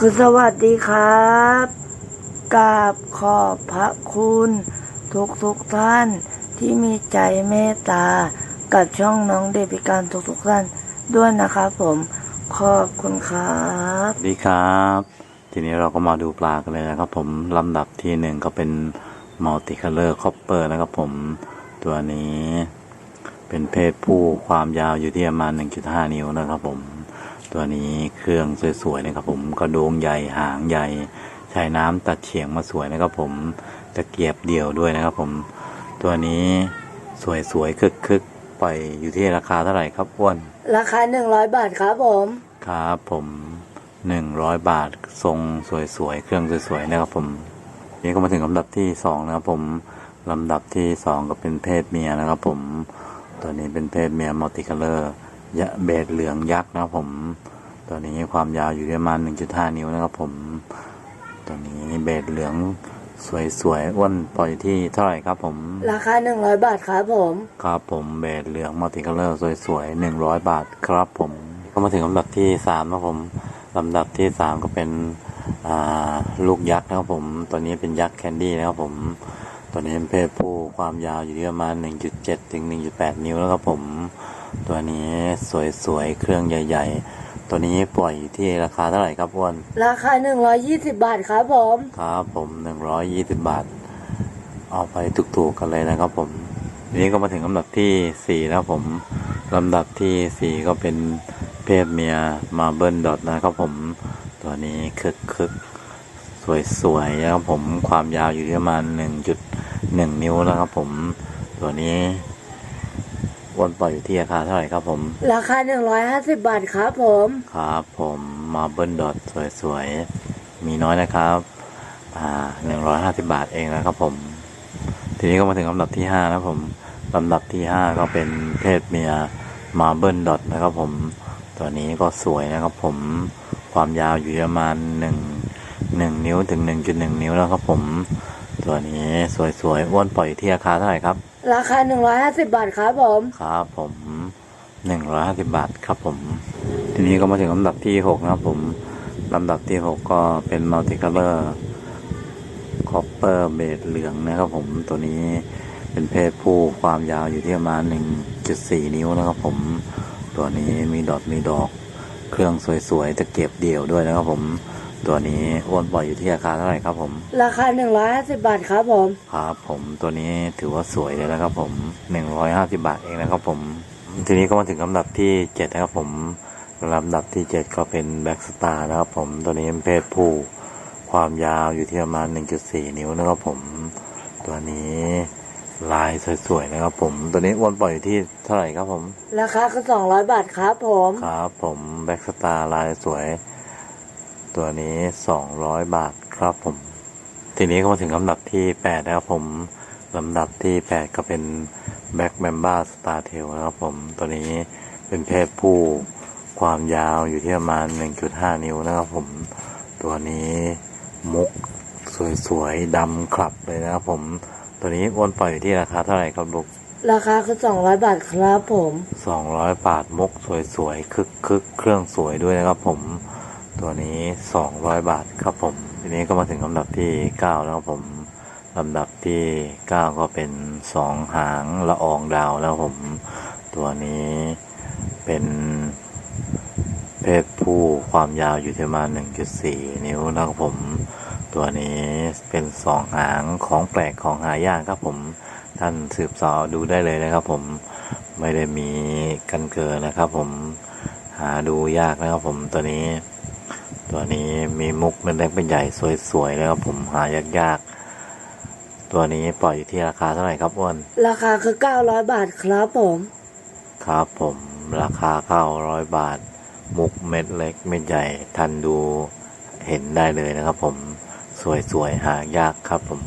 คือสวัสดีครับกราบขอบพระคุณ ทุกทุกๆท่านที่มีใจเมตตา กับช่องน้องเด็กพิการทุกทุกๆท่านด้วยนะครับผมขอบคุณครับดีครับ ทีนี้เราก็มาดูปลากันเลยนะครับ ผมลำดับที่หนึ่งก็เป็นมัลติคัลเลอร์คอปเปอร์นะครับผมตัวนี้ เป็นเพศผู้ความยาวอยู่ที่ประมาณ 1.5 นิ้วนะครับผม ตัวนี้เครื่องสวยๆนะครับผมกระโดงใหญ่หางใหญ่ใช้น้ำตัดเฉียงมาสวยนะครับผมตะเกียบเดี่ยวด้วยนะครับ ผม ตัวนี้สวยๆคึกๆไปอยู่ที่ราคาเท่าไหร่ครับอ้วนราคา 100 บาทครับผมครับผมหนึ่งร้อยบาททรงสวยๆเครื่องสวยๆนะครับผมนี่ก็มาถึงลำดับที่สองนะครับผมลำดับที่สองก็เป็นเพศเมียนะครับผมตัวนี้เป็นเพศเมียมัลติคัลเลอร์ ยะเบดเหลืองยักษ์นะครับผม ตัวนี้ความยาวอยู่ที่ประมาณ 1.5 นิ้วนะครับผม ตัวนี้เบดเหลืองสวยๆอ้วนปล่อยที่เท่าไหร่ครับผม ราคา 100 บาทครับผม ครับผมเบดเหลืองมัลติคัลเลอร์สวยๆหนึ่งร้อยบาทครับผม ก็มาถึงลำดับที่สามนะครับผมลำดับที่สามก็เป็นอ่าลูกยักษ์นะครับผม ตัวนี้เป็นยักษ์แคนดี้นะครับผมตัวนี้เป็นเพศผู้ความยาวอยู่ที่ประมาณ 1.7 ถึง 1.8 นิ้วนะครับผม ตัวนี้สวยๆ เครื่องใหญ่ ๆ ตัวนี้ปล่อยอยู่ที่ราคาเท่าไหร่ครับอ้วนราคา 120 บาทครับผมครับผมหนึ่งร้อยยี่สิบบาท เอาไปถูกๆกันเลยนะครับผมทีนี้ก็มาถึงลำดับที่สี่นะครับผมลำดับที่สี่ก็เป็นเพศเมียมาเบิลดอทนะครับผมตัวนี้คึกคึกสวยๆนะครับผมความยาวอยู่ที่ประมาณหนึ่งจุดหนึ่งนิ้วนะครับผมตัวนี้อ้ วนปล่อยอยู่ที่ราคาเท่าไหร่ครับผม ราคา 150 บาทครับผม ครับผมมาเบิลดอทสวยๆ มีน้อยนะครับอ่าหนึ่งร้อยห้าสิบาทเองนะครับผม ทีนี้ก็มาถึงลำดับที่ห้านะครับผมลำดับที่ห้าก็เป็นเพศเมียมาเบิลดอทนะครับผม ตัวนี้ก็สวยนะครับผมความยาวอยู่ประมาณหนึ่งหนึ่งนิ้วถึงหนึ่งจุดหนึ่งนิ้วแล้วครับผม ตัวนี้สวยๆอ้วนปล่อยที่ราคาเท่าไหร่ครับ ราคา 150 บาทครับผม ครับผมหนึ่งร้อยห้าสิบาทครับผม ทีนี้ก็มาถึงลำดับที่หกนะครับผมลำดับที่หกก็เป็นมัลติคัลเลอร์คอปเปอร์เบดเหลืองนะครับผมตัวนี้เป็นเพศผู้ความยาวอยู่ที่ประมาณหนึ่งจุดสี่นิ้วนะครับผมตัวนี้มีดอทมีดอก เครื่องสวยๆตะเก็บเดี่ยวด้วยนะครับผม ตัวนี้อ้วนปล่อยอยู่ที่ราคาเท่าไหร่ครับผม ราคา 150 บาทครับผม ครับผมตัวนี้ถือว่าสวยเลยนะครับผมหนึ่งร้อยห้าสิบาทเองนะครับผม ทีนี้ก็มาถึงลำดับที่เจ็ดนะครับผมลำดับที่เจ็ดก็เป็นแบ็กสตาร์นะครับผมตัวนี้เป็นเพศผู้ความยาวอยู่ที่ประมาณหนึ่งจุดสี่นิ้วนะครับผม ตัวนี้ลายสวยๆนะครับผม ตัวนี้อ้วนปล่อยอยู่ที่เท่าไหร่ครับผม ราคาคือ200 บาทครับผม ครับผมแบ็กสตาร์ลายสวย ตัวนี้สองร้อยบาทครับผม ทีนี้ก็มาถึงลำดับที่แปดนะครับผมลำดับที่แปดก็เป็นแบ็กแมมบ้าสตาร์เทลนะครับผมตัวนี้เป็นเพศผู้ความยาวอยู่ที่ประมาณ 1.5 นิ้วนะครับผม ตัวนี้มุกสวยๆดำคลับเลยนะครับผม ตัวนี้อ้วนปล่อยอยู่ที่ราคาเท่าไหร่ครับลูกราคาคือ 200 บาทครับผมสองร้อยบาทมุกสวยๆคึกคึกๆเครื่องสวยด้วยนะครับผม ตัวนี้สองร้อยบาทครับผม ทีนี้ก็มาถึงลำดับที่เก้าแล้วครับผมลำดับที่เก้าก็เป็นสองหางละอองดาวแล้วผมตัวนี้เป็นเพศผู้ความยาวอยู่ที่ประมาณหนึ่งจุดสี่นิ้วนะครับผมตัวนี้เป็นสองหางของแปลกของหายากครับผมท่านสืบสาวดูได้เลยนะครับผมไม่ได้มีกันเกินนะครับผมหาดูยากนะครับผมตัวนี้ ตัวนี้มีมุกเป็นเล็กเป็นใหญ่สวยๆนะครับผมหายากๆ ตัวนี้ปล่อยอยู่ที่ราคาเท่าไหร่ครับอ้วนราคาคือ 900 บาทครับผม ครับผมราคาเก้าร้อยบาท มุกเม็ดเล็กเม็ดใหญ่ท่านดูเห็นได้เลยนะครับผมสวยๆหายากครับผม